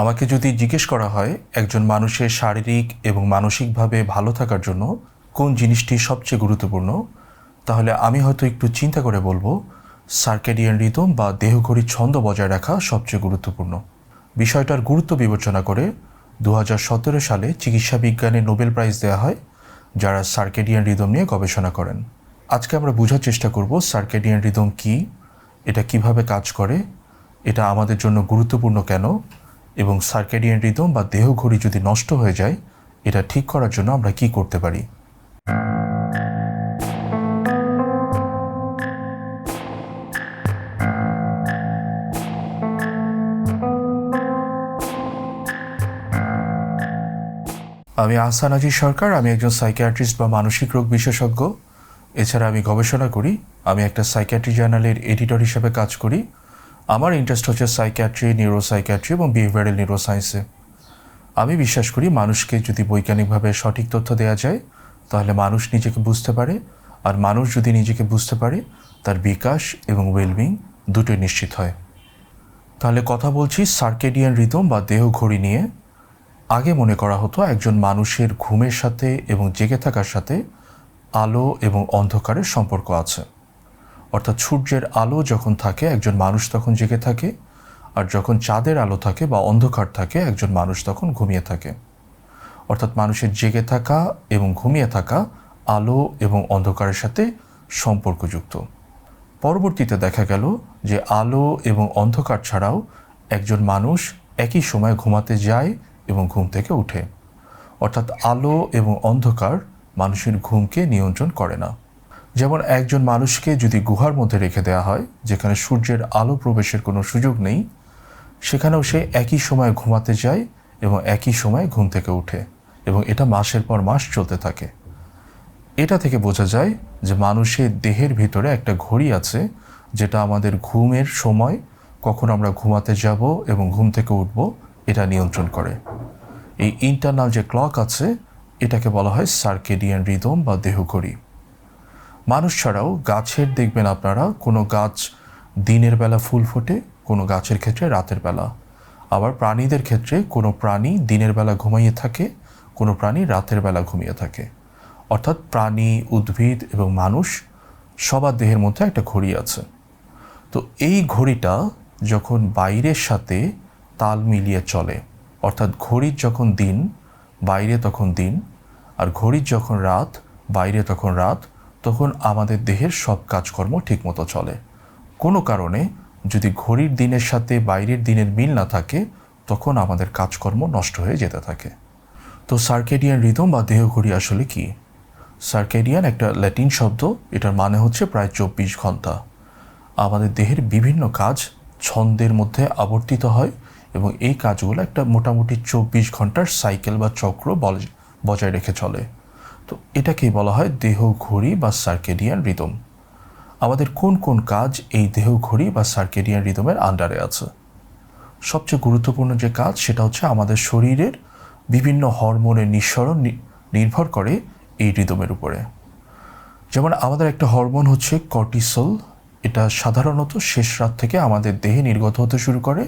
আমাকে যদি জিজ্ঞেস করা হয় একজন মানুষের শারীরিক এবং মানসিকভাবে ভালো থাকার জন্য কোন জিনিসটি সবচেয়ে গুরুত্বপূর্ণ, তাহলে আমি হয়তো একটু চিন্তা করে বলব, সার্কেডিয়ান রিদম বা দেহঘড়ির ছন্দ বজায় রাখা সবচেয়ে গুরুত্বপূর্ণ। বিষয়টার গুরুত্ব বিবেচনা করে দু হাজার সতেরো সালে চিকিৎসা বিজ্ঞানে নোবেল প্রাইজ দেওয়া হয়, যারা সার্কেডিয়ান রিদম নিয়ে গবেষণা করেন। আজকে আমরা বোঝার চেষ্টা করব সার্কেডিয়ান রিদম কী, এটা কীভাবে কাজ করে, এটা আমাদের জন্য গুরুত্বপূর্ণ কেন এবং সার্কেডিয়ান রিদম বা দেহঘড়ি যদি নষ্ট হয়ে যায়, এটা ঠিক করার জন্য আমরা কি করতে পারি? আমি আহসান আজিজ সরকার, আমি একজন সাইকিয়াট্রিস্ট বা মানসিক রোগ বিশেষজ্ঞ। এছাড়া আমি গবেষণা করি, আমি একটা সাইকিয়াট্রি জার্নালের এডিটর হিসেবে কাজ করি। আমার ইন্টারেস্ট হচ্ছে সাইকিয়াট্রি নিউরো সাইকিয়াট্রি এবং বিহেভিয়ারাল নিউরো সায়েন্সে আমি বিশ্বাস করি মানুষকে যদি বৈজ্ঞানিকভাবে সঠিক তথ্য দেওয়া যায়, তাহলে মানুষ নিজেকে বুঝতে পারে, আর মানুষ যদি নিজেকে বুঝতে পারে, তার বিকাশ এবং ওয়েলবিং দুটোই নিশ্চিত হয়। তাহলে কথা বলছি সার্কেডিয়ান রিদম বা দেহ ঘড়ি নিয়ে। আগে মনে করা হতো একজন মানুষের ঘুমের সাথে এবং জেগে থাকার সাথে আলো এবং অন্ধকারের সম্পর্ক আছে। অর্থাৎ সূর্যের আলো যখন থাকে, একজন মানুষ তখন জেগে থাকে, আর যখন চাঁদের আলো থাকে বা অন্ধকার থাকে, একজন মানুষ তখন ঘুমিয়ে থাকে। অর্থাৎ মানুষের জেগে থাকা এবং ঘুমিয়ে থাকা আলো এবং অন্ধকারের সাথে সম্পর্কযুক্ত। পরবর্তীতে দেখা গেল যে আলো এবং অন্ধকার ছাড়াও একজন মানুষ একই সময় ঘুমাতে যায় এবং ঘুম থেকে উঠে। অর্থাৎ আলো এবং অন্ধকার মানুষের ঘুমকে নিয়ন্ত্রণ করে না। যেমন একজন মানুষকে যদি গুহার মধ্যে রেখে দেওয়া হয়, যেখানে সূর্যের আলো প্রবেশের কোনো সুযোগ নেই, সেখানেও সে একই সময় ঘুমাতে যায় এবং একই সময় ঘুম থেকে উঠে এবং এটা মাসের পর মাস চলতে থাকে। এটা থেকে বোঝা যায় যে মানুষের দেহের ভিতরে একটা ঘড়ি আছে, যেটা আমাদের ঘুমের সময় কখন আমরা ঘুমাতে যাব এবং ঘুম থেকে উঠব, এটা নিয়ন্ত্রণ করে। এই ইন্টারনাল যে ক্লক আছে, এটাকে বলা হয় সার্কেডিয়ান রিদম বা দেহঘড়ি। মানুষ ছাড়াও গাছের দেখবেন আপনারা, কোনো গাছ দিনের বেলা ফুল ফোটে, কোনো গাছের ক্ষেত্রে রাতের বেলা। আবার প্রাণীদের ক্ষেত্রে কোনো প্রাণী দিনের বেলা ঘুমাইয়ে থাকে, কোনো প্রাণী রাতের বেলা ঘুমিয়ে থাকে। অর্থাৎ প্রাণী, উদ্ভিদ এবং মানুষ সবার দেহের মধ্যে একটা ঘড়ি আছে। তো এই ঘড়িটা যখন বাইরের সাথে তাল মিলিয়ে চলে, অর্থাৎ ঘড়ির যখন দিন, বাইরে তখন দিন, আর ঘড়ির যখন রাত, বাইরে তখন রাত তখন আমাদের দেহের সব কাজকর্ম ঠিকমতো চলে। কোনো কারণে যদি ঘড়ির দিনের সাথে বাইরের দিনের মিল না থাকে, তখন আমাদের কাজকর্ম নষ্ট হয়ে যেতে থাকে। তো সার্কেডিয়ান রিদম বা দেহঘড়ি আসলে কি? সার্কেডিয়ান একটা ল্যাটিন শব্দ, এটার মানে হচ্ছে প্রায় চব্বিশ ঘণ্টা। আমাদের দেহের বিভিন্ন কাজ ছন্দের মধ্যে আবর্তিত হয় এবং এই কাজগুলো একটা মোটামুটি চব্বিশ ঘণ্টার সাইকেল বা চক্র বজায় রেখে চলে। তো এটাকেই বলা হয় দেহ ঘড়ি বা সার্কেডিয়ান রিদম। আমাদের কোন কোন কাজ এই দেহ ঘড়ি বা সার্কেডিয়ান রিদমের আন্ডারে আছে? সবচেয়ে গুরুত্বপূর্ণ যে কাজ সেটা হচ্ছে আমাদের শরীরের বিভিন্ন হরমোনের নিঃসরণ নির্ভর করে এই রিদমের উপরে। যেমন আমাদের একটা হরমোন হচ্ছে কর্টিসল, এটা সাধারণত শেষ রাত থেকে আমাদের দেহে নির্গত হতে শুরু করে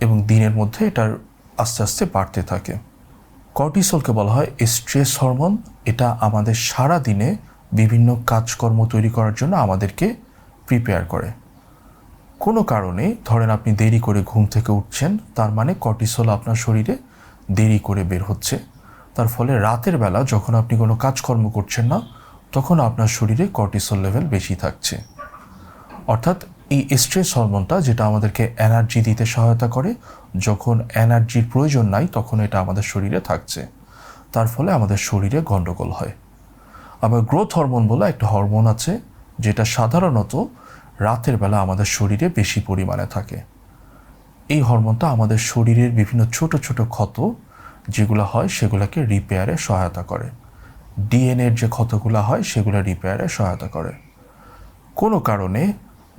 এবং দিনের মধ্যে এটার আস্তে আস্তে বাড়তে থাকে। কর্টিসলকে বলা হয় স্ট্রেস হরমোন। এটা আমাদের সারা দিনে বিভিন্ন কাজকর্ম তৈরি করার জন্য আমাদেরকে প্রিপেয়ার করে। কোনো কারণে ধরেন আপনি দেরি করে ঘুম থেকে উঠছেন, তার মানে কর্টিসল আপনার শরীরে দেরি করে বের হচ্ছে। তার ফলে রাতের বেলা যখন আপনি কোনো কাজকর্ম করছেন না, তখন আপনার শরীরে কর্টিসল লেভেল বেশি থাকছে। অর্থাৎ এই স্ট্রেস হরমোনটা যেটা আমাদেরকে এনার্জি দিতে সহায়তা করে যখন এনার্জির প্রয়োজন নাই, তখন এটা আমাদের শরীরে থাকছে। তার ফলে আমাদের শরীরে গণ্ডগোল হয়। আবার গ্রোথ হরমোন বলে একটা হরমোন আছে, যেটা সাধারণত রাতের বেলা আমাদের শরীরে বেশি পরিমাণে থাকে। এই হরমোনটা আমাদের শরীরের বিভিন্ন ছোট ছোট ক্ষত, যেগুলো হয়, সেগুলোকে রিপেয়ারে সহায়তা করে। ডিএনএর যে ক্ষতগুলো হয়, সেগুলো রিপেয়ারে সহায়তা করে। কোনো কারণে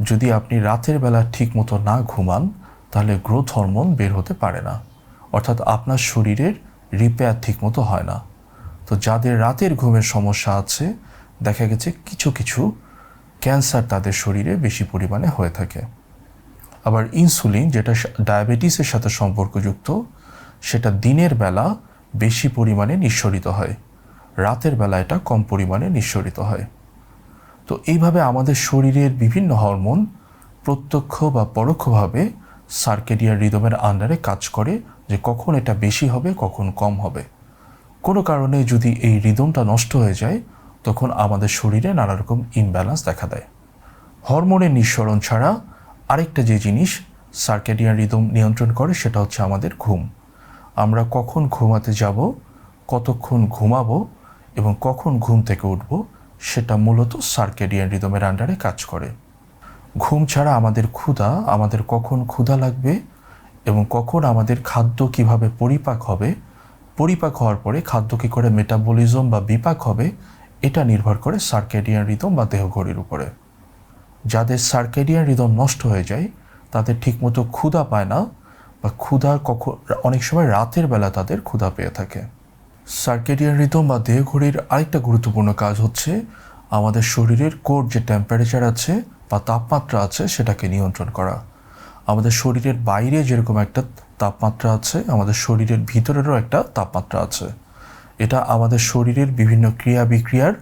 যদি আপনি রাতের বেলা ঠিকমতো না ঘুমান তাহলে গ্রোথ হরমোন বের হতে পারে না। অর্থাৎ আপনার শরীরের রিপেয়ার ঠিকমতো হয় না। তো যাদের রাতের ঘুমের সমস্যা আছে, দেখা গেছে কিছু কিছু ক্যান্সার তাদের শরীরে বেশি পরিমাণে হয়ে থাকে। আবার ইনসুলিন যেটা ডায়াবেটিসের সাথে সম্পর্কযুক্ত, সেটা দিনের বেলা বেশি পরিমাণে নিঃসরিত হয়। রাতের বেলা এটা কম পরিমাণে নিঃসরিত হয়। তো এইভাবে আমাদের শরীরের বিভিন্ন হরমোন প্রত্যক্ষ বা পরোক্ষভাবে সার্কেডিয়ান রিদমের আন্ডারে কাজ করে যে কখন এটা বেশি হবে, কখন কম হবে। কোনো কারণে যদি এই রিদমটা নষ্ট হয়ে যায়, তখন আমাদের শরীরে নানা রকম ইমব্যালেন্স দেখা দেয়। হরমোনের নিঃসরণ ছাড়া আরেকটা যে জিনিস সার্কেডিয়ান রিদম নিয়ন্ত্রণ করে, সেটা হচ্ছে আমাদের ঘুম। আমরা কখন ঘুমাতে যাব, কতক্ষণ ঘুমাবো এবং কখন ঘুম থেকে উঠব, সেটা মূলত সার্কেডিয়ান রিদমের আন্ডারে কাজ করে। ঘুম ছাড়া আমাদের ক্ষুধা, আমাদের কখন ক্ষুধা লাগবে এবং কখন আমাদের খাদ্য কীভাবে পরিপাক হবে, পরিপাক হওয়ার পরে খাদ্য কী করে মেটাবলিজম বা বিপাক হবে, এটা নির্ভর করে সার্কেডিয়ান রিদম বা দেহঘড়ির উপরে। যাদের সার্কেডিয়ান রিদম নষ্ট হয়ে যায়, তাদের ঠিকমতো ক্ষুধা পায় না বা ক্ষুধা কখন অনেক সময় রাতের বেলা তাদের ক্ষুধা পেয়ে থাকে। সার্কেডিয়ান রিদম বা দেহঘড়ির আরেকটা গুরুত্বপূর্ণ কাজ হচ্ছে আমাদের শরীরের কোর যে টেম্পারেচার আছে বা তাপমাত্রা আছে সেটাকে নিয়ন্ত্রণ করা। আমাদের শরীরের বাইরে যেরকম একটা তাপমাত্রা আছে, আমাদের শরীরের ভিতরেরও একটা তাপমাত্রা আছে। এটা আমাদের শরীরের বিভিন্ন ক্রিয়া বিক্রিয়ার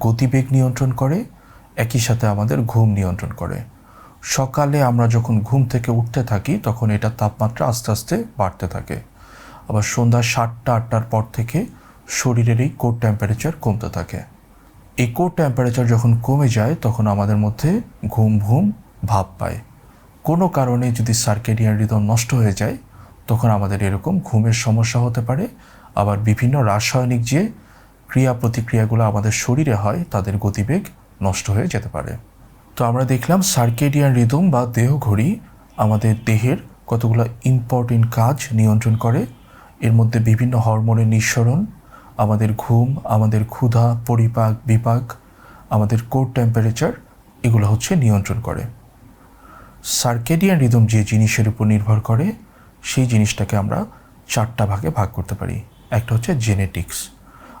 গতিবেগ নিয়ন্ত্রণ করে, একই সাথে আমাদের ঘুম নিয়ন্ত্রণ করে। সকালে আমরা যখন ঘুম থেকে উঠতে থাকি, তখন এটা তাপমাত্রা আস্তে আস্তে বাড়তে থাকে। আবার সন্ধ্যা সাতটা, আটটার পর থেকে শরীরের এই কোর টেম্পারেচার কমতে থাকে। এই কোর টেম্পারেচার যখন কমে যায়, তখন আমাদের মধ্যে ঘুম ঘুম ভাব পায়। কোনো কারণে যদি সার্কেডিয়ান রিদম নষ্ট হয়ে যায়, তখন আমাদের এরকম ঘুমের সমস্যা হতে পারে। আবার বিভিন্ন রাসায়নিক যে ক্রিয়া প্রতিক্রিয়াগুলো আমাদের শরীরে হয়, তাদের গতিবেগ নষ্ট হয়ে যেতে পারে। তো আমরা দেখলাম সার্কেডিয়ান রিদম বা দেহ ঘড়ি আমাদের দেহের কতগুলো ইম্পর্টেন্ট কাজ নিয়ন্ত্রণ করে। এর মধ্যে বিভিন্ন হরমোনের নিঃসরণ আমাদের ঘুম, আমাদের ক্ষুধা, পরিপাক, বিপাক, আমাদের কোর টেম্পারেচার এগুলো হচ্ছে নিয়ন্ত্রণ করে। সার্কেডিয়ান রিদম যে জিনিসের উপর নির্ভর করে, সেই জিনিসটাকে আমরা চারটা ভাগে ভাগ করতে পারি। একটা হচ্ছে জেনেটিক্স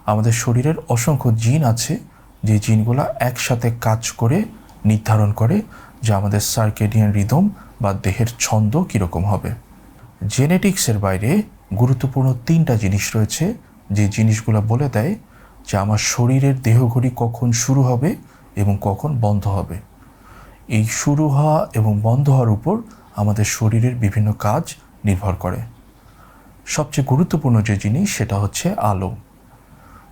আমাদের শরীরের অসংখ্য জিন আছে, যে জিনগুলো একসাথে কাজ করে, নির্ধারণ করে, যে আমাদের সার্কেডিয়ান রিদম বা দেহের ছন্দ কীরকম হবে। জেনেটিক্সের বাইরে গুরুত্বপূর্ণ তিনটা জিনিস রয়েছে যে জিনিসগুলো বলে দেয় যে আমার শরীরের দেহঘড়ি কখন শুরু হবে এবং কখন বন্ধ হবে। এই শুরু হওয়া এবং বন্ধ হওয়ার উপর আমাদের শরীরের বিভিন্ন কাজ নির্ভর করে। সবচেয়ে গুরুত্বপূর্ণ যে জিনিস সেটা হচ্ছে আলো।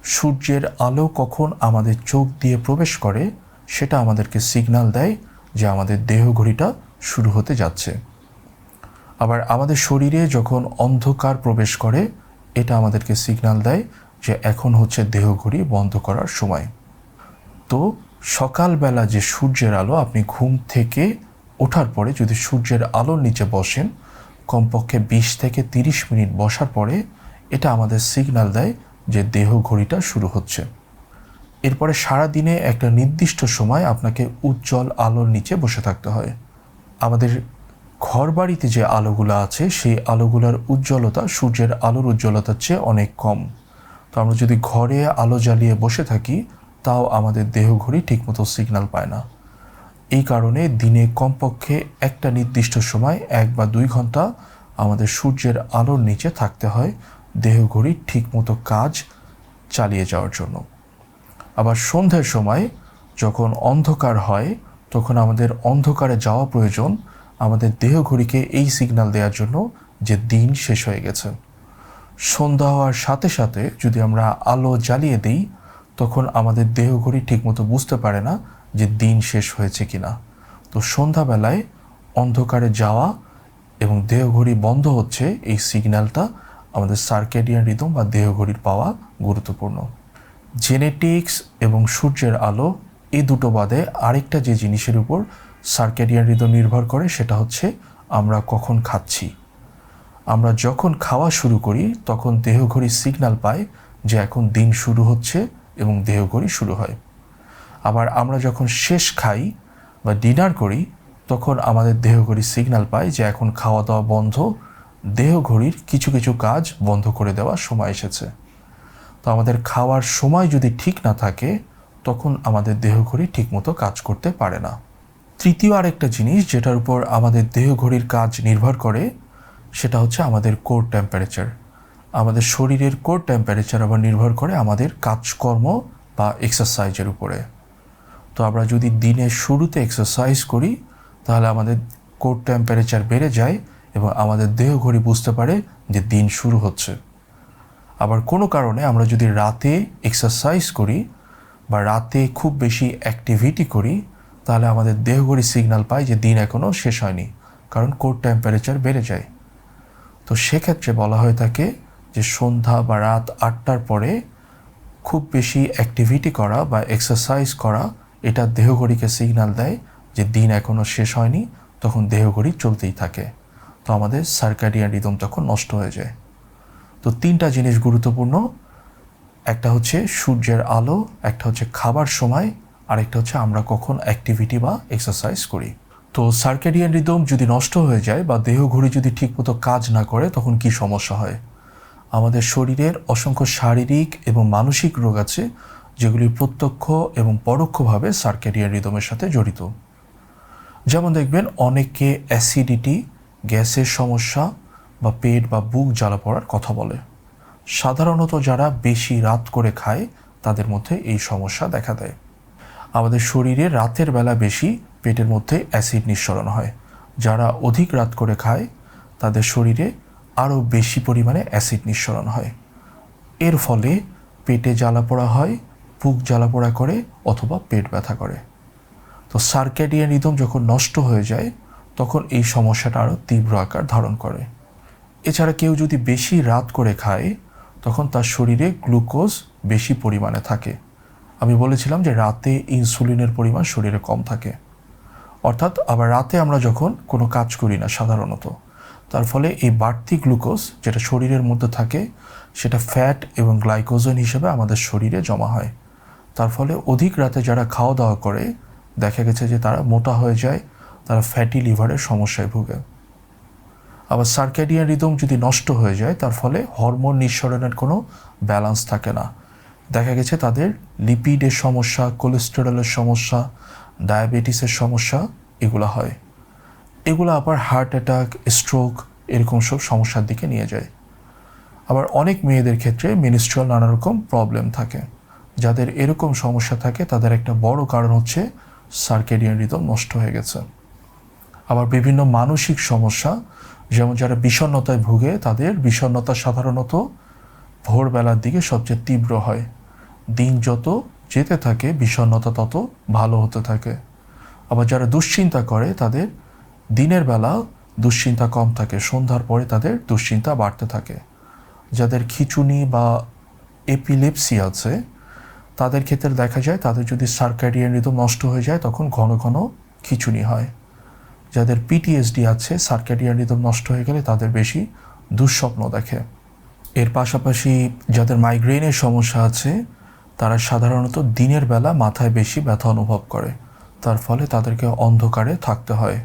সূর্যের আলো কখন আমাদের চোখ দিয়ে প্রবেশ করে সেটা আমাদেরকে সিগন্যাল দেয় যে আমাদের দেহ ঘড়িটা শুরু হতে যাচ্ছে। আবার আমাদের শরীরে যখন অন্ধকার প্রবেশ করে এটা আমাদেরকে সিগনাল দেয় যে এখন হচ্ছে দেহ ঘড়ি বন্ধ করার সময়। তো সকালবেলা যে সূর্যের আলো, আপনি ঘুম থেকে ওঠার পরে যদি সূর্যের আলোর নিচে বসেন, কমপক্ষে বিশ থেকে তিরিশ মিনিট বসার পরে এটা আমাদের সিগনাল দেয় যে দেহ ঘড়িটা শুরু হচ্ছে। এরপরে সারা দিনে একটা নির্দিষ্ট সময় আপনাকে উজ্জ্বল আলোর নিচে বসে থাকতে হয়। আমাদের ঘর বাড়িতে যে আলোগুলো আছে, সেই আলোগুলোর উজ্জ্বলতা সূর্যের আলোর উজ্জ্বলতার চেয়ে অনেক কম। তো আমরা যদি ঘরে আলো জ্বালিয়ে বসে থাকি, তাও আমাদের দেহ ঘড়ি ঠিকমতো সিগন্যাল পায় না। এই কারণে দিনে কমপক্ষে একটা নির্দিষ্ট সময়, এক বা দুই ঘণ্টা আমাদের সূর্যের আলোর নিচে থাকতে হয় দেহ ঘড়ি ঠিকমতো কাজ চালিয়ে যাওয়ার জন্য। আবার সন্ধ্যার সময় যখন অন্ধকার হয়, তখন আমাদের অন্ধকারে যাওয়া প্রয়োজন আমাদের দেহ ঘড়িকে এই সিগনাল দেওয়ার জন্য যে দিন শেষ হয়ে গেছে। সন্ধ্যা হওয়ার সাথে সাথে যদি আমরা আলো জ্বালিয়ে দিই, তখন আমাদের দেহ ঘড়ি ঠিকমতো বুঝতে পারে না যে দিন শেষ হয়েছে কিনা। তো সন্ধ্যাবেলায় অন্ধকারে যাওয়া এবং দেহ ঘড়ি বন্ধ হচ্ছে, এই সিগন্যালটা আমাদের সার্কেডিয়ান রিদম বা দেহ ঘড়ির পাওয়া গুরুত্বপূর্ণ। জেনেটিক্স এবং সূর্যের আলো, এই দুটো বাদে আরেকটা যে জিনিসের উপর সার্কেডিয়ান রিদম নির্ভর করে, সেটা হচ্ছে আমরা কখন খাচ্ছি। আমরা যখন খাওয়া শুরু করি, তখন দেহঘড়ি সিগন্যাল পায় যে এখন দিন শুরু হচ্ছে এবং দেহঘড়ি শুরু হয়। আবার আমরা যখন শেষ খাই বা ডিনার করি, তখন আমাদের দেহঘড়ি সিগনাল পায় যে এখন খাওয়া দাওয়া বন্ধ, দেহঘড়ির কিছু কিছু কাজ বন্ধ করে দেওয়ার সময় এসেছে। তো আমাদের খাওয়ার সময় যদি ঠিক না থাকে, তখন আমাদের দেহঘড়ি ঠিকমতো কাজ করতে পারে না। তৃতীয় আরেকটা জিনিস যেটার উপর আমাদের দেহ ঘড়ির কাজ নির্ভর করে, সেটা হচ্ছে আমাদের কোর টেম্পারেচার আমাদের শরীরের কোর টেম্পারেচার আবার নির্ভর করে আমাদের কাজকর্ম বা এক্সারসাইজের উপরে। তো আমরা যদি দিনের শুরুতে এক্সারসাইজ করি, তাহলে আমাদের কোর টেম্পারেচার বেড়ে যায় এবং আমাদের দেহ ঘড়ি বুঝতে পারে যে দিন শুরু হচ্ছে। আবার কোনো কারণে আমরা যদি রাতে এক্সারসাইজ করি বা রাতে খুব বেশি অ্যাক্টিভিটি করি তাহলে আমাদের দেহঘড়ি সিগনাল পায় যে দিন এখনও শেষ হয়নি, কারণ কোর টেম্পারেচার বেড়ে যায়। তো সেক্ষেত্রে বলা হয়ে থাকে যে সন্ধ্যা বা রাত আটটার পরে খুব বেশি অ্যাক্টিভিটি করা বা এক্সারসাইজ করা, এটা দেহঘড়িকে সিগনাল দেয় যে দিন এখনও শেষ হয়নি, তখন দেহঘড়ি চলতেই থাকে। তো আমাদের সার্কাডিয়ান রিদম তখন নষ্ট হয়ে যায়। তো তিনটা জিনিস গুরুত্বপূর্ণ, একটা হচ্ছে সূর্যের আলো, একটা হচ্ছে খাবার সময় আরেকটা হচ্ছে আমরা কখন অ্যাক্টিভিটি বা এক্সারসাইজ করি। তো সার্কেডিয়ান রিদম যদি নষ্ট হয়ে যায় বা দেহ ঘড়ি যদি ঠিকমতো কাজ না করে, তখন কি সমস্যা হয়? আমাদের শরীরের অসংখ্য শারীরিক এবং মানসিক রোগ আছে, যেগুলি প্রত্যক্ষ এবং পরোক্ষভাবে সার্কেডিয়ান রিদমের সাথে জড়িত। যেমন দেখবেন অনেকে অ্যাসিডিটি গ্যাসের সমস্যা বা পেট বা বুক জ্বালা পড়ার কথা বলে। সাধারণত যারা বেশি রাত করে খায়, তাদের মধ্যে এই সমস্যা দেখা দেয়। আমাদের শরীরে রাতের বেলা বেশি পেটের মধ্যে অ্যাসিড নিঃসরণ হয়, যারা অধিক রাত করে খায়, তাদের শরীরে আরও বেশি পরিমাণে অ্যাসিড নিঃসরণ হয়। এর ফলে পেটে জ্বালা পোড়া হয়, বুক জ্বালা পোড়া করে অথবা পেট ব্যথা করে। তো সার্কেডিয়ান রিদম যখন নষ্ট হয়ে যায়, তখন এই সমস্যাটা আরও তীব্র আকার ধারণ করে। এছাড়া কেউ যদি বেশি রাত করে খায়, তখন তার শরীরে গ্লুকোজ বেশি পরিমাণে থাকে। আমি বলেছিলাম যে রাতে ইনসুলিনের পরিমাণ শরীরে কম থাকে। অর্থাৎ আবার রাতে আমরা যখন কোনো কাজ করি না সাধারণত, তার ফলে এই বাড়তি গ্লুকোজ যেটা শরীরের মধ্যে থাকে, সেটা ফ্যাট এবং গ্লাইকোজেন হিসেবে আমাদের শরীরে জমা হয়। তার ফলে অধিক রাতে যারা খাওয়া দাওয়া করে, দেখা গেছে যে তারা মোটা হয়ে যায়, তারা ফ্যাটি লিভারের সমস্যায় ভুগে। আবার সার্কেডিয়ান রিদম যদি নষ্ট হয়ে যায়, তার ফলে হরমোন নিঃসরণের কোনো ব্যালেন্স থাকে না। দেখা গেছে তাদের লিপিডের সমস্যা কোলেস্টেরলের সমস্যা ডায়াবেটিসের সমস্যা, এগুলো হয়। এগুলো আবার হার্ট অ্যাটাক স্ট্রোক এরকম সব সমস্যার দিকে নিয়ে যায়। আবার অনেক মেয়েদের ক্ষেত্রে মিনিস্ট্রাল নানা রকম প্রবলেম থাকে। যাদের এরকম সমস্যা থাকে, তাদের একটা বড় কারণ হচ্ছে সার্কেডিয়ান রিদম নষ্ট হয়ে গেছে। আবার বিভিন্ন মানসিক সমস্যা, যেমন যারা বিষণ্ণতায় ভুগে, তাদের বিষণ্ণতা সাধারণত ভোরবেলার দিকে সবচেয়ে তীব্র হয়। দিন যত যেতে থাকে, বিষণ্ণতা তত ভালো হতে থাকে। আবার যারা দুশ্চিন্তা করে, তাদের দিনের বেলা দুশ্চিন্তা কম থাকে, সন্ধ্যার পরে তাদের দুশ্চিন্তা বাড়তে থাকে। যাদের খিচুনি বা এপিলেপসি আছে, তাদের ক্ষেত্রে দেখা যায়, তাদের যদি সার্কাডিয়ান রিদম নষ্ট হয়ে যায়, তখন ঘন ঘন খিচুনি হয়। যাদের পিটিএসডি আছে সার্কাডিয়ান রিদম নষ্ট হয়ে গেলে তাদের বেশি দুঃস্বপ্ন দেখে। এর পাশাপাশি যাদের মাইগ্রেনের সমস্যা আছে তারা সাধারণত দিনের বেলা মাথায় বেশি ব্যথা অনুভব করে। তার ফলে তাদেরকে অন্ধকারে থাকতে হয়।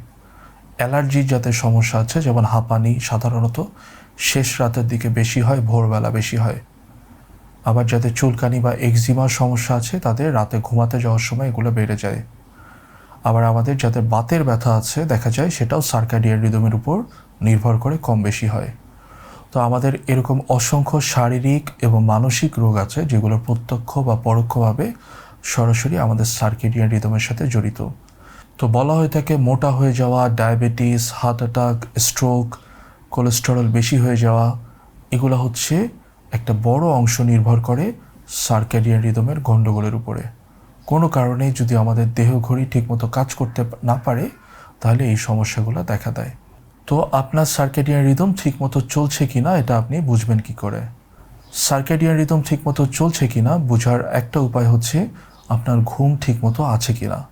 অ্যালার্জির যাদের সমস্যা আছে, যেমন হাঁপানি সাধারণত শেষ রাতের দিকে বেশি হয়, ভোরবেলা বেশি হয়। আবার যাদের চুলকানি বা এক্সিমার সমস্যা আছে তাদের রাতে ঘুমাতে যাওয়ার সময় এগুলো বেড়ে যায়। আবার আমাদের যাদের বাতের ব্যথা আছে, দেখা যায় সেটাও সার্কাডিয়ার রিদমের উপর নির্ভর করে কম বেশি হয়। তো আমাদের এরকম অসংখ্য শারীরিক এবং মানসিক রোগ আছে যেগুলো প্রত্যক্ষ বা পরোক্ষভাবে সরাসরি আমাদের সার্কেডিয়ান রিদমের সাথে জড়িত। তো বলা হয়ে থাকে মোটা হয়ে যাওয়া, diabetes, heart attack, stroke, cholesterol বেশি হয়ে যাওয়া, এগুলো হচ্ছে একটা বড় অংশ নির্ভর করে সার্কেডিয়ান রিদমের গণ্ডগোলের উপরে। কোনো কারণে যদি আমাদের দেহ ঘড়ি ঠিকমতো কাজ করতে না পারে, তাহলে এই সমস্যাগুলো দেখা দেয়। তো আপনার সার্কেডিয়ান রিদম ঠিকমতো চলছে কি না এটা আপনি বুঝবেন কি করে? সার্কেডিয়ান রিদম ঠিকমতো চলছে কি না বোঝার একটা উপায় হচ্ছে আপনার ঘুম ঠিকমতো আছে কি না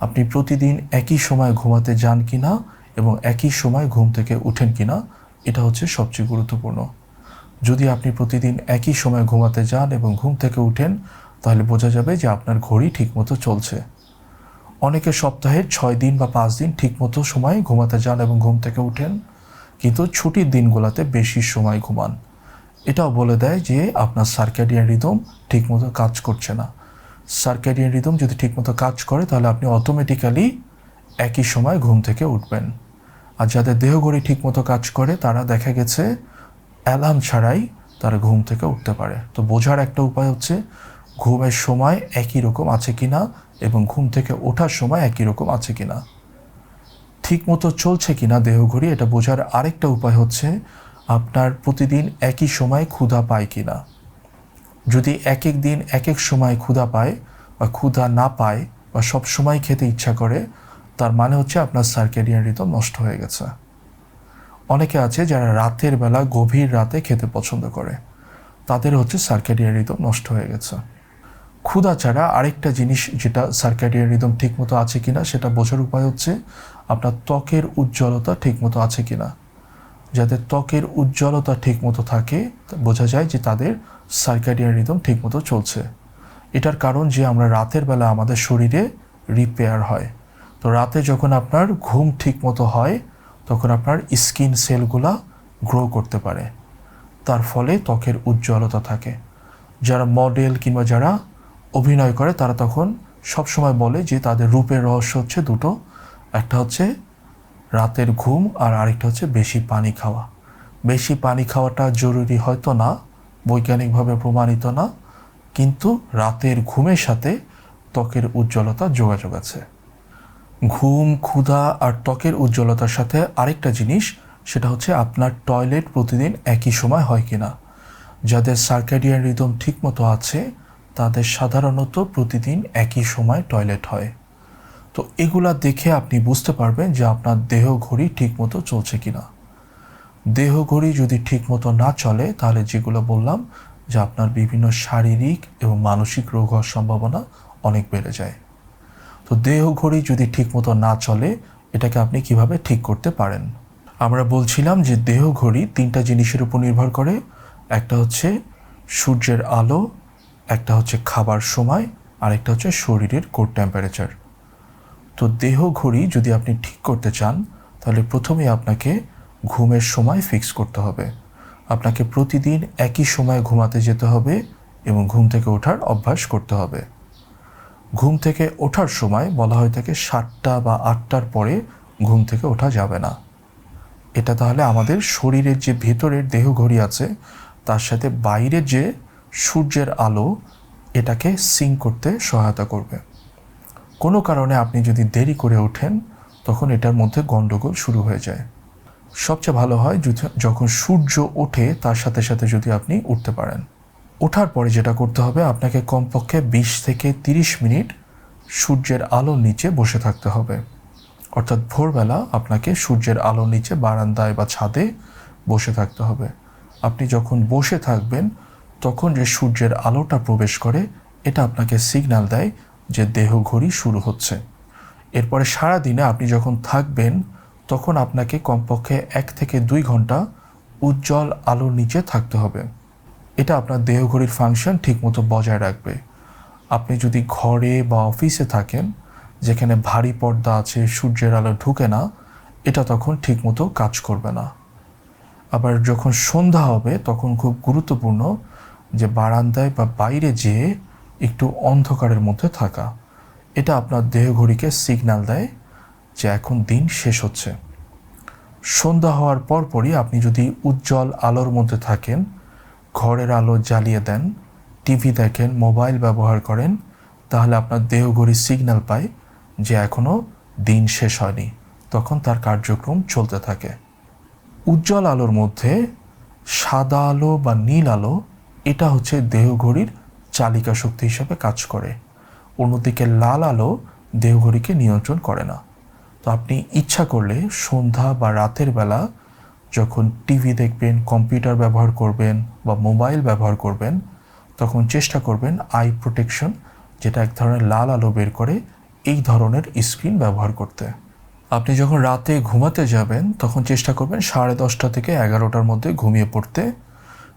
আপনি প্রতিদিন একই সময় ঘুমাতে যান কি না এবং একই সময় ঘুম থেকে উঠেন কি না এটা হচ্ছে সবচেয়ে গুরুত্বপূর্ণ। যদি আপনি প্রতিদিন একই সময় ঘুমাতে যান এবং ঘুম থেকে উঠেন তাহলে বোঝা যাবে যে আপনার ঘড়ি ঠিকমতো চলছে। অনেকে সপ্তাহে ছয় দিন বা পাঁচ দিন ঠিকমতো সময় ঘুমাতে যান এবং ঘুম থেকে উঠেন, কিন্তু ছুটির দিনগুলোতে বেশি সময় ঘুমান। এটাও বলে দেয় যে আপনার সার্কেডিয়ান রিদম ঠিকমতো কাজ করছে না। সার্কেডিয়ান রিদম যদি ঠিকমতো কাজ করে, তাহলে আপনি অটোমেটিক্যালি একই সময় ঘুম থেকে উঠবেন। আর যাদের দেহঘড়ি ঠিকমতো কাজ করে, তারা দেখা গেছে অ্যালার্ম ছাড়াই তারা ঘুম থেকে উঠতে পারে। তো বোঝার একটা উপায় হচ্ছে, ঘুমের সময় একই রকম আছে কিনা এবং ঘুম থেকে ওঠার সময় একই রকম আছে কিনা? ঠিক মতো চলছে কিনা দেহঘড়ি, এটা বোঝার আরেকটা উপায় হচ্ছে আপনার প্রতিদিন একই সময় ক্ষুধা পায় কিনা। যদি এক এক দিন এক এক সময় ক্ষুধা পায় বা ক্ষুধা না পায় বা সব সময় খেতে ইচ্ছা করে, তার মানে হচ্ছে আপনার সার্কেডিয়ান রিদম নষ্ট হয়ে গেছে। অনেকে আছে যারা রাতের বেলা গভীর রাতে খেতে পছন্দ করে, তাদের হচ্ছে সার্কেডিয়ান রিদম নষ্ট হয়ে গেছে। ক্ষুধা ছাড়া আরেকটা জিনিস যেটা সার্কেডিয়ান রিদম ঠিকমতো আছে কিনা সেটা বোঝার উপায় হচ্ছে আপনার ত্বকের উজ্জ্বলতা ঠিকমতো আছে কিনা। যাতে ত্বকের উজ্জ্বলতা ঠিকমতো থাকে, বোঝা যায় যে তাদের সার্কাডিয়ান রিদম ঠিকমতো চলছে। এটার কারণ যে আমরা রাতের বেলা আমাদের শরীরে রিপেয়ার হয়। তো রাতে যখন আপনার ঘুম ঠিকমতো হয়, তখন আপনার স্কিন সেলগুলা গ্রো করতে পারে। তার ফলে ত্বকের উজ্জ্বলতা থাকে। যারা মডেল কিংবা যারা অভিনয় করে, তারা তখন সব সময় বলে যে তাদের রূপের রহস্য হচ্ছে দুটো। একটা হচ্ছে রাতের ঘুম আর আরেকটা হচ্ছে বেশি পানি খাওয়া। বেশি পানি খাওয়াটা জরুরি হয়তো না, বৈজ্ঞানিকভাবে প্রমাণিত না, কিন্তু রাতের ঘুমের সাথে ত্বকের উজ্জ্বলতা যোগাযোগ আছে। ঘুম, ক্ষুধা আর ত্বকের উজ্জ্বলতার সাথে আরেকটা জিনিস, সেটা হচ্ছে আপনার টয়লেট প্রতিদিন একই সময় হয় কিনা। যাদের সার্কাডিয়ান রিদম ঠিকমতো আছে তাদের সাধারণত প্রতিদিন একই সময় টয়লেট হয়। তো এগুলা দেখে আপনি বুঝতে পারবেন যে আপনার দেহ ঘড়ি ঠিকমতো চলছে কি না দেহ ঘড়ি যদি ঠিকমতো না চলে, তাহলে যেগুলো বললাম, যে আপনার বিভিন্ন শারীরিক এবং মানসিক রোগ হওয়ার সম্ভাবনা অনেক বেড়ে যায়। তো দেহ ঘড়ি যদি ঠিকমতো না চলে, এটাকে আপনি কীভাবে ঠিক করতে পারেন? আমরা বলছিলাম যে দেহ ঘড়ি তিনটা জিনিসের উপর নির্ভর করে। একটা হচ্ছে সূর্যের আলো একটা হচ্ছে খাবার সময়, আর একটা হচ্ছে শরীরের কোর টেম্পারেচার তো দেহ ঘড়ি যদি আপনি ঠিক করতে চান, তাহলে প্রথমে আপনাকে ঘুমের সময় ফিক্স করতে হবে। আপনাকে প্রতিদিন একই সময় ঘুমাতে যেতে হবে এবং ঘুম থেকে ওঠার অভ্যাস করতে হবে। ঘুম থেকে ওঠার সময় বলা হয়ে থাকে সাতটা বা আটটার পরে ঘুম থেকে ওঠা যাবে না। এটা তাহলে আমাদের শরীরের যে ভেতরের দেহ ঘড়ি আছে, তার সাথে বাইরের যে সূর্যের আলো এটাকে সিং করতে সহায়তা করবে। কোনো কারণে আপনি যদি দেরি করে ওঠেন, তখন এটার মধ্যে গণ্ডগোল শুরু হয়ে যায়। সবচেয়ে ভালো হয় যখন সূর্য ওঠে, তার সাথে সাথে যদি আপনি উঠতে পারেন। ওঠার পরে যেটা করতে হবে, আপনাকে কমপক্ষে বিশ থেকে তিরিশ মিনিট সূর্যের আলোর নিচে বসে থাকতে হবে। অর্থাৎ ভোরবেলা আপনাকে সূর্যের আলোর নিচে বারান্দায় বা ছাদে বসে থাকতে হবে। আপনি যখন বসে থাকবেন তখন যে সূর্যের আলোটা প্রবেশ করে, এটা আপনাকে সিগন্যাল দেয় যে দেহ ঘড়ি শুরু হচ্ছে। এরপরে সারা দিনে আপনি যখন থাকবেন, তখন আপনাকে কমপক্ষে এক থেকে দুই ঘণ্টা উজ্জ্বল আলোর নিচে থাকতে হবে। এটা আপনার দেহ ঘড়ির ফাংশন ঠিকমতো বজায় রাখবে। আপনি যদি ঘরে বা অফিসে থাকেন, যেখানে ভারী পর্দা আছে, সূর্যের আলো ঢুকে না, এটা তখন ঠিকমতো কাজ করবে না। আবার যখন সন্ধ্যা হবে, তখন খুব গুরুত্বপূর্ণ যে বারান্দায় বা বাইরে যেয়ে একটু অন্ধকারের মধ্যে থাকা। এটা আপনার দেহ ঘড়িকে সিগন্যাল দেয় যে এখন দিন শেষ হচ্ছে। সন্ধ্যা হওয়ার পরপরই আপনি যদি উজ্জ্বল আলোর মধ্যে থাকেন, ঘরের আলো জ্বালিয়ে দেন টিভি দেখেন মোবাইল ব্যবহার করেন, তাহলে আপনার দেহ ঘড়ি সিগন্যাল পায় যে এখনও দিন শেষ হয়নি। তখন তার কার্যক্রম চলতে থাকে। উজ্জ্বল আলোর মধ্যে সাদা আলো বা নীল আলো এটা হচ্ছে দেহ ঘড়ির চালিকা শক্তি হিসাবে কাজ করে। অন্যদিকে লাল আলো দেহ ঘড়িকে নিয়ন্ত্রণ করে না। তো আপনি ইচ্ছা করলে সন্ধ্যা বা রাতের বেলা যখন টিভি দেখবেন, কম্পিউটার ব্যবহার করবেন বা মোবাইল ব্যবহার করবেন, তখন চেষ্টা করবেন আই প্রোটেকশন, যেটা এক ধরনের লাল আলো বের করে এই ধরনের স্ক্রিন ব্যবহার করতে। আপনি যখন রাতে ঘুমাতে যাবেন, তখন চেষ্টা করবেন সাড়ে দশটা থেকে এগারোটার মধ্যে ঘুমিয়ে পড়তে।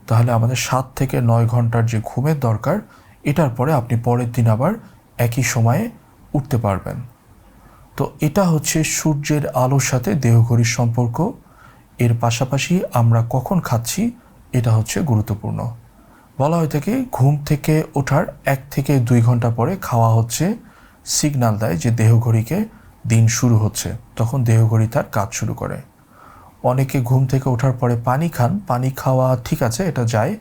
তাহলে আমাদের সাত থেকে নয় ঘণ্টার যে ঘুমের দরকার, এটার পরে আপনি পরের দিন আবার একই সময়ে উঠতে পারবেন। তো এটা হচ্ছে সূর্যের আলোর সাথে দেহঘড়ির সম্পর্ক। এর পাশাপাশি আমরা কখন খাচ্ছি, এটা হচ্ছে গুরুত্বপূর্ণ। বলা হয়ে থাকে ঘুম থেকে ওঠার এক থেকে দুই ঘণ্টা পরে খাওয়া হচ্ছে, সিগন্যাল দেয় যে দেহঘড়িকে দিন শুরু হচ্ছে, তখন দেহঘড়ি তার কাজ শুরু করে। অনেকে ঘুম থেকে ওঠার পরে পানি খান, পানি খাওয়া ঠিক আছে, এটা যায়।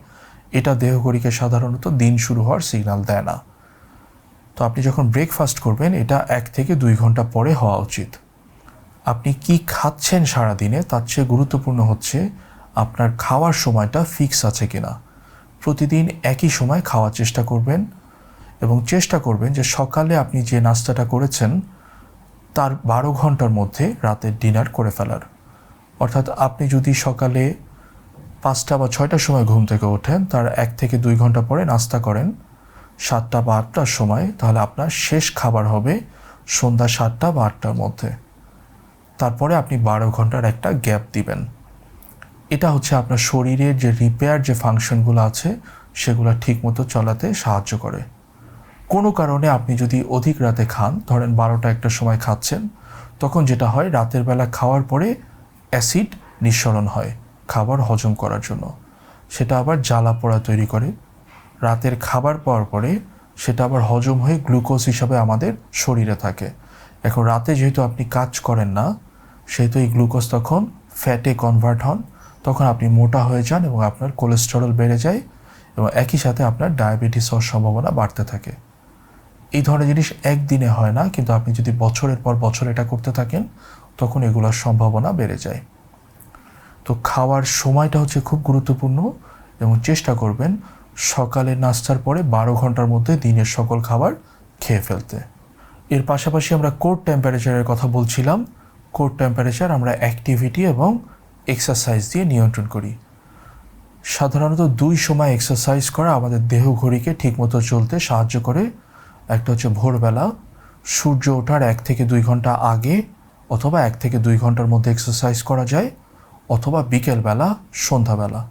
এটা দেহঘড়িকে সাধারণত দিন শুরু হওয়ার সিগন্যাল দেয় না। তো আপনি যখন ব্রেকফাস্ট করবেন, এটা এক থেকে দুই ঘণ্টা পরে হওয়া উচিত। আপনি কি খাচ্ছেন সারাদিনে, তার চেয়ে গুরুত্বপূর্ণ হচ্ছে আপনার খাওয়ার সময়টা ফিক্স আছে কিনা। প্রতিদিন একই সময় খাওয়ার চেষ্টা করবেন এবং চেষ্টা করবেন যে সকালে আপনি যে নাস্তাটা করেছেন, তার বারো ঘণ্টার মধ্যে রাতের ডিনার করে ফেলার। অর্থাৎ আপনি যদি সকালে পাঁচটা বা ছয়টার সময় ঘুম থেকে ওঠেন, তার এক থেকে দুই ঘণ্টা পরে নাস্তা করেন, সাতটা বা আটটার সময়, তাহলে আপনার শেষ খাবার হবে সন্ধ্যা সাতটা বা আটটার মধ্যে। তারপরে আপনি বারো ঘণ্টার একটা গ্যাপ দিবেন। এটা হচ্ছে আপনার শরীরের যে রিপেয়ার যে ফাংশনগুলো আছে, সেগুলো ঠিকমতো চলাতে সাহায্য করে। কোনো কারণে আপনি যদি অধিক রাতে খান, ধরেন বারোটা একটা সময় খাচ্ছেন, তখন যেটা হয়, রাতের বেলা খাওয়ার পরে অ্যাসিড নিঃসরণ হয়, খাবার হজম করার জন্য। সেটা আবার জ্বালা পোড়া তৈরি করে। রাতের খাবার পাওয়ার পরে সেটা আবার হজম হয়ে গ্লুকোজ হিসাবে আমাদের শরীরে থাকে। এখন রাতে যেহেতু আপনি কাজ করেন না, সেহেতু এই গ্লুকোজ তখন ফ্যাটে কনভার্ট হন, তখন আপনি মোটা হয়ে যান এবং আপনার কোলেস্টেরল বেড়ে যায় এবং একই সাথে আপনার ডায়াবেটিস হওয়ার সম্ভাবনা বাড়তে থাকে। এই ধরনের জিনিস একদিনে হয় না, কিন্তু আপনি যদি বছরের পর বছর এটা করতে থাকেন তখন এগুলোর সম্ভাবনা বেড়ে যায়। তো খাওয়ার সময়টা হচ্ছে খুব গুরুত্বপূর্ণ এবং চেষ্টা করবেন সকালের নাস্তার পরে বারো ঘণ্টার মধ্যে দিনের সকল খাবার খেয়ে ফেলতে। এর পাশাপাশি আমরা কোর টেম্পারেচারের কথা বলছিলাম। কোর টেম্পারেচার আমরা অ্যাক্টিভিটি এবং এক্সারসাইজ দিয়ে নিয়ন্ত্রণ করি। সাধারণত দুই সময় এক্সারসাইজ করা আমাদের দেহ ঘড়িকে ঠিকমতো চলতে সাহায্য করে। একটা হচ্ছে ভোরবেলা, সূর্য ওঠার এক থেকে দুই ঘণ্টা আগে অথবা এক থেকে দুই ঘণ্টার মধ্যে এক্সারসাইজ করা যায়, অথবা বিকেলবেলা, সন্ধ্যাবেলা।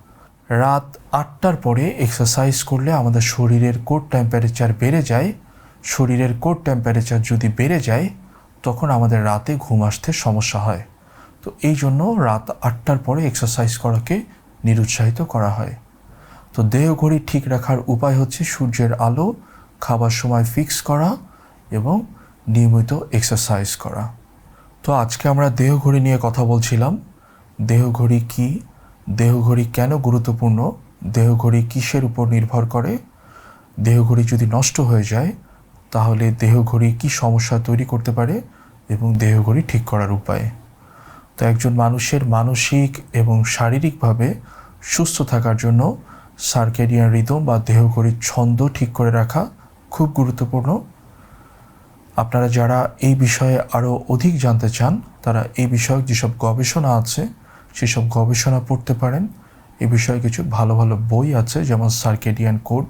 রাত আটটার পরে এক্সারসাইজ করলে আমাদের শরীরের কোর টেম্পারেচার বেড়ে যায়। শরীরের কোর টেম্পারেচার যদি বেড়ে যায়, তখন আমাদের রাতে ঘুম আসতে সমস্যা হয়। তো এই জন্য রাত আটটার পরে এক্সারসাইজ করাকে নিরুৎসাহিত করা হয়। তো দেহ ঘড়ি ঠিক রাখার উপায় হচ্ছে সূর্যের আলো, খাবার সময় ফিক্স করা এবং নিয়মিত এক্সারসাইজ করা। তো আজকে আমরা দেহ ঘড়ি নিয়ে কথা বলছিলাম। দেহ ঘড়ি কী? দেহ ঘড়ি কেন গুরুত্বপূর্ণ? দেহ ঘড়ি কিসের উপর নির্ভর করে? দেহ ঘড়ি যদি নষ্ট হয়ে যায়, তাহলে দেহ ঘড়ি কী সমস্যা তৈরি করতে পারে এবং দেহ ঘড়ি ঠিক করার উপায়? তো একজন মানুষের মানসিক এবং শারীরিকভাবে সুস্থ থাকার জন্য সার্কেডিয়ান রিদম বা দেহঘড়ির ছন্দ ঠিক করে রাখা খুব গুরুত্বপূর্ণ। আপনারা যারা এই বিষয়ে আরও অধিক জানতে চান, তারা এই বিষয়ক যেসব গবেষণা আছে, সেসব গবেষণা পড়তে পারেন। এই বিষয়ে কিছু ভালো ভালো বই আছে, যেমন সার্কেডিয়ান কোড।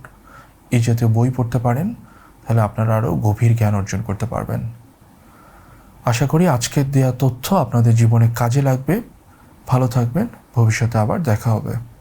এই জাতীয় বই পড়তে পারেন, তাহলে আপনারা আরও গভীর জ্ঞান অর্জন করতে পারবেন। আশা করি আজকের দেওয়া তথ্য আপনাদের জীবনে কাজে লাগবে। ভালো থাকবেন, ভবিষ্যতে আবার দেখা হবে।